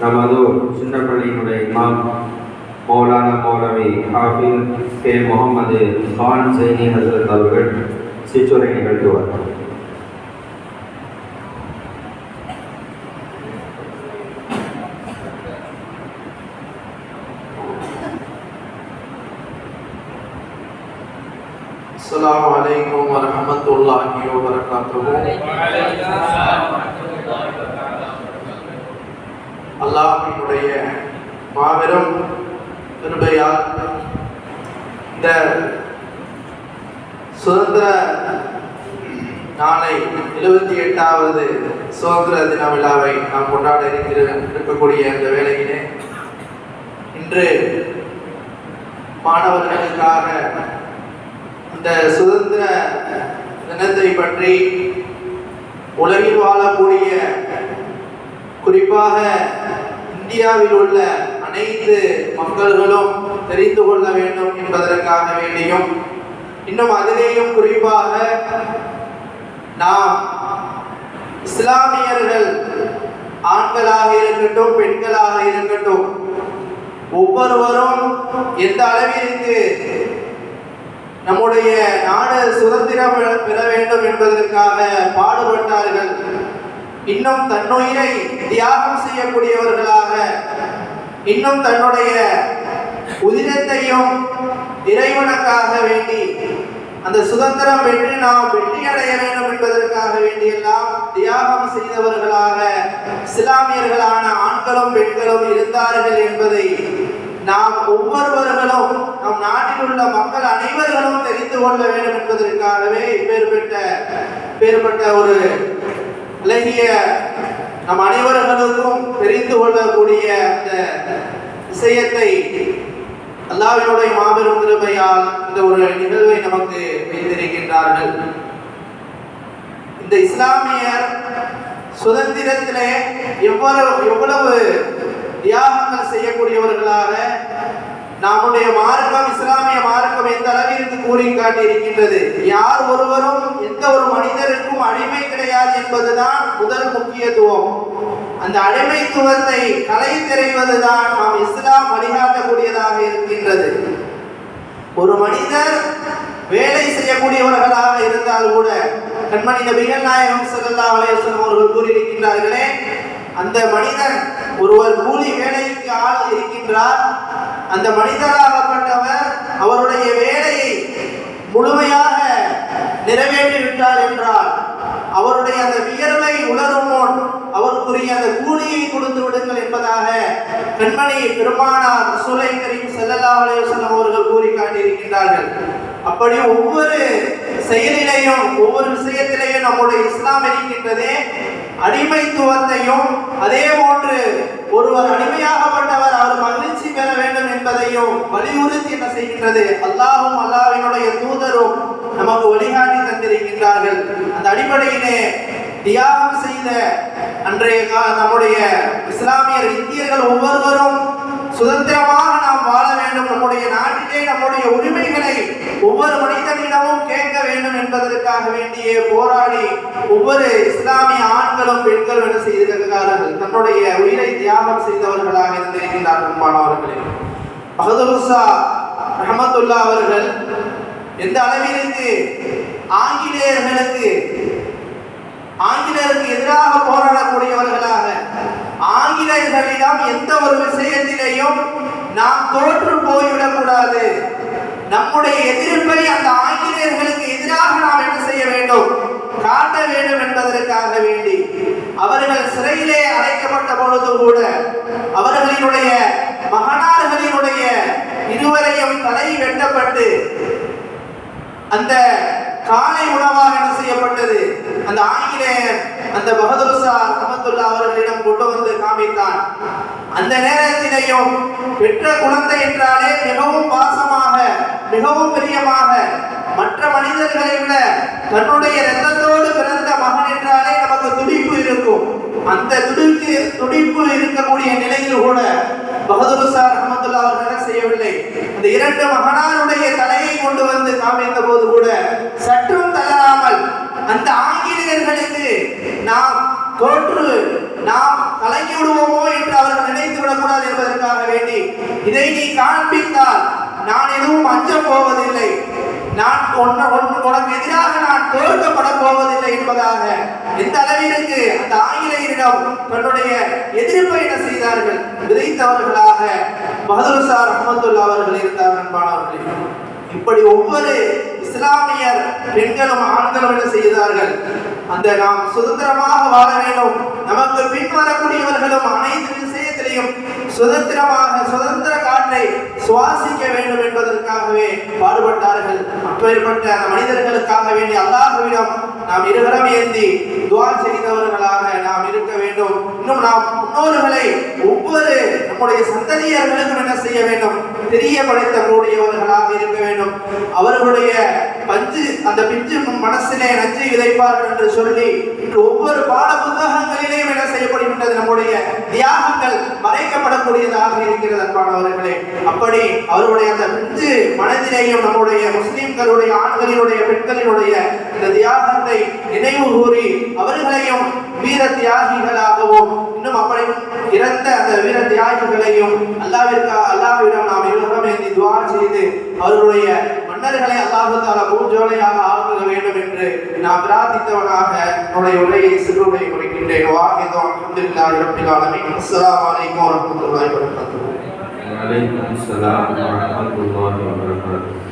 நமது சின்னப்பள்ளியினுடைய இமாம் மௌலானா மௌலவி ஹாஃபில் கே முகமது கான் சைனி ஹசரத் அவர்கள் சிற்றுரை நிகழ்த்துவார் السلام عليكم ورحمة الله وبركاته அல்லாஹினுடைய மாபெரும் கிருபையால் இந்த சுதந்திர நாளை எழுபத்தி எட்டாவது சுதந்திர தின விழாவை நாம் கொண்டாட இருக்கிற இருக்கக்கூடிய இந்த வேளையிலே இன்று மாணவர்களுக்காக இந்த சுதந்திர தினத்தை பற்றி உலகில் வாழக்கூடிய குறிப்பாக இந்தியாவில் உள்ள அனைத்து மக்கள்களும் தெரிந்து கொள்ள வேண்டும் என்பதற்காக வேண்டியும் இன்னும் அதிலேயும் குறிப்பாக நாம் இஸ்லாமியர்கள் ஆண்களாக இருக்கட்டும் பெண்களாக இருக்கட்டும் ஒவ்வொருவரும் எந்த அளவிற்கு நம்முடைய நாடு சுதந்திரம் பெற வேண்டும் என்பதற்காக பாடுபட்டார்கள் இன்னும் தன்னுயிரை தியாகம் செய்யக்கூடியவர்களாக இன்னும் தன்னுடைய உதிரத்தையும் இறைவனுக்காக வேண்டி அந்த சுதந்திரம் வெற்றி நாம் வெற்றி அடைய வேண்டும் என்பதற்காக வேண்டியெல்லாம் தியாகம் செய்தவர்களாக இஸ்லாமியர்களான ஆண்களும் பெண்களும் இருந்தார்கள் என்பதை நாம் ஒவ்வொருவர்களும் நம் நாட்டில் உள்ள மக்கள் அனைவர்களும் தெரிந்து கொள்ள வேண்டும் என்பதற்காகவே இப்பேற்பட்ட பேர்பட்ட ஒரு விலகிய நம் அனைவர்களுக்கும் தெரிந்து கொள்ளக்கூடிய அந்த விஷயத்தை அல்லாவினுடைய மாபெரும் திருமையால் இந்த ஒரு நிகழ்வை நமக்கு வைத்திருக்கின்றார்கள். இந்த இஸ்லாமியர் சுதந்திரத்திலே எவ்வளவு எவ்வளவு தியாகங்கள் செய்யக்கூடியவர்களாக நம்முடைய மார்க்கம் இஸ்லாமிய மார்க்கம் எந்த அளவிற்கு கூறி காட்டி இருக்கின்றது யார் ஒருவரும் எந்த ஒரு மனிதருக்கும் அடிமை கிடையாது என்பதுதான் முதல் முக்கியத்துவம். அந்த அடிமைத்துவத்தை கலை தெரிவதுதான் நாம் இஸ்லாம் வழிகாட்டக்கூடியதாக இருக்கின்றது. ஒரு மனிதர் வேலை செய்யக்கூடியவர்களாக இருந்தால் கூட கண்மணி நபிகள் நாயகம் ஸல்லல்லாஹு அலைஹி அவர்கள் கூறியிருக்கின்றார்களே அந்த மனிதன் ஒருவர் கூலி வேலைக்கு ஆள் இருக்கின்றார். அந்த மனிதராகப்பட்டவர் அவருடைய வேலையை முழுமையாக நிறைவேற்றி விட்டார் என்றால் அவருடைய அந்த வியர்வை உணரும் முன் அவருக்குரிய அந்த கூலியை கொடுத்து விடுங்கள் என்பதாக பெண்மணி பெருமானார் சுலை கரீம் ஸல்லல்லாஹு அலைஹி அவர்கள் கூறி காட்டியிருக்கின்றார்கள். அப்படி ஒவ்வொரு செயலிலையும் ஒவ்வொரு விஷயத்திலையும் நம்முடைய இஸ்லாம் இருக்கின்றதே. அடிமைத்துவத்தையும் அதே போன்று ஒருவர் அடிமையாகப்பட்டவர் அவர் மகிழ்ச்சி பெற வேண்டும் என்பதையும் வலியுறுத்தி என்ன செய்கின்றது. அல்லாஹும் அல்லாவினுடைய தூதரும் நமக்கு வழிகாட்டி தந்திருக்கின்றார்கள். அந்த அடிப்படையிலே தியாகம் செய்த அன்றைய நம்முடைய இஸ்லாமியர் இந்தியர்கள் ஒவ்வொருவரும் சுதந்திரம் நாம் வாழ வேண்டும் நம்முடைய நாட்டிலே நம்முடைய உரிமைகளை ஒவ்வொரு மனிதனிடமும் கேட்க வேண்டும் என்பதற்காக வேண்டியே போராடி ஒவ்வொரு இஸ்லாமிய ஆண்களும் பெண்களும் என்ன செய்திருக்கிறார்கள்? தன்னுடைய உயிரை தியாகம் செய்தவர்களாக இருந்திருக்கின்றார்கள் மாணவர்களே பகதூர்ஷா ரஹமத்துல்லா அவர்கள் எந்த அளவிற்கு ஆங்கிலேயர்களுக்கு ஆங்கிலேயருக்கு எதிராக போராடக்கூடியவர்களாக ஆங்கிலேயர்களிடம் எந்த ஒரு விஷயத்திலேயும் நாம் தோற்று போய்விடக்கூடாது. நம்முடைய எதிர்ப்பை அந்த ஆங்கிலேயர்களுக்கு எதிராக நாம் என்ன செய்ய வேண்டும் காட்ட வேண்டும் என்பதற்காக வேண்டி அவர்கள் சிறையிலே அடைக்கப்பட்ட பொழுது கூட அவர்களினுடைய மகனார்களினுடைய இருவரையும் தலை அந்த காலை உணவாக என்ன செய்யப்பட்டது? அந்த ஆங்கிலேயர் அந்த பகதூர் ஷா அவர்களிடம் கொண்டு வந்து காமித்தான். அந்த நேரத்திலேயும் பெற்ற குழந்தை என்றாலே மிகவும் பாசமாக மிகவும் பிரியமாக மற்ற மனிதர்களை விட தன்னுடைய ரத்தத்தோடு பிறந்த மகன் என்றாலே நமக்கு துடிப்பு இருக்கும். அந்த துடிப்பு துடிப்பு இருக்கக்கூடிய நிலையில் கூட பகதூர் ஷா அகமதுல்லா அவர்கள் செய்யவில்லை? இந்த இரண்டு மகனாருடைய தலையை கொண்டு வந்து காமித்த போது கூட சற்றும் தளராமல் அந்த ஆங்கிலேயர்களுக்கு நாம் தோற்று நாம் கலங்கி விடுவோமோ என்று அவர்கள் நினைத்து விடக்கூடாது என்பதற்காக வேண்டி இதை நீ காண்பித்தால் நான் எதுவும் அஞ்சப் போவதில்லை. நான் ஒன்று ஒன்று உனக்கு எதிராக நான் தோற்கப்பட போவதில்லை என்பதாக எந்த அளவிற்கு அந்த ஆங்கிலேயரிடம் தன்னுடைய எதிர்ப்பை என்ன செய்தார்கள்? விதைத்தவர்களாக மஹதுசார் அஹமதுல்லா அவர்கள் இருந்தார் அன்பானவர்களே. இப்படி ஒவ்வொரு இஸ்லாமியர் பெண்களும் ஆண்களும் என்ன செய்தார்கள்? அந்த நாம் சுதந்திரமாக வாழ வேண்டும். நமக்கு பின்வரக்கூடியவர்களும் அனைத்து விஷயத்திலையும் சுதந்திரமாக சுதந்திர காற்றை சுவாசிக்க வேண்டும் என்பதற்காகவே பாடுபட்டார்கள். அப்பேற்பட்ட மனிதர்களுக்காக வேண்டி அல்லாஹ்விடம் நாம் இருவரம் ஏந்தி துவா செய்தவர்களாக நாம் இருக்க வேண்டும். இன்னும் நாம் முன்னோர்களை ஒவ்வொரு நம்முடைய சந்ததியர்களுக்கும் என்ன செய்ய வேண்டும்? தெரிய படைத்தவர்களுடையவர்களாக இருக்க வேண்டும். அவர்களுடைய பஞ்சு அந்த பிஞ்சு மனசிலே நஞ்சை விதைப்பார்கள் என்று சொல்லி இன்று ஒவ்வொரு பாட புத்தகங்களிலேயும் என்ன செய்யப்படுகின்றது நம்முடைய தியாகங்கள் மறைக்கப்படக்கூடியதாக இருக்கிறது அன்பானவர்களே அப்படி அவருடைய அந்த பிஞ்சு மனதிலேயும் நம்முடைய முஸ்லிம்களுடைய ஆண்களினுடைய பெண்களினுடைய இந்த தியாகத்தை நினைவு கூறி அவர்களையும் வீர தியாகிகளாகவும் இன்னும் அப்படி இறந்த அந்த வீர தியாகிகளையும் அல்லாவிற்கு அல்லாவிடம் நாம் இருவரும் துவா செய்து அவர்களுடைய மன்னர்களை அல்லாஹால மூஞ்சோலையாக ஆளுக வேண்டும் என்று நான் பிரார்த்தித்தவனாக என்னுடைய உரையை சிறுவை முடிக்கின்றேன் வாஹிதோ அல்ஹம்துலில்லாஹி இரப்பில் ஆலமின். அஸ்ஸலாமு அலைக்கும் வரஹ்மத்துல்லாஹி வபரகாத்துஹு. வலைக்கும் அஸ்ஸலாம் வரஹ்மத்துல்லாஹி வபரகாத்துஹு.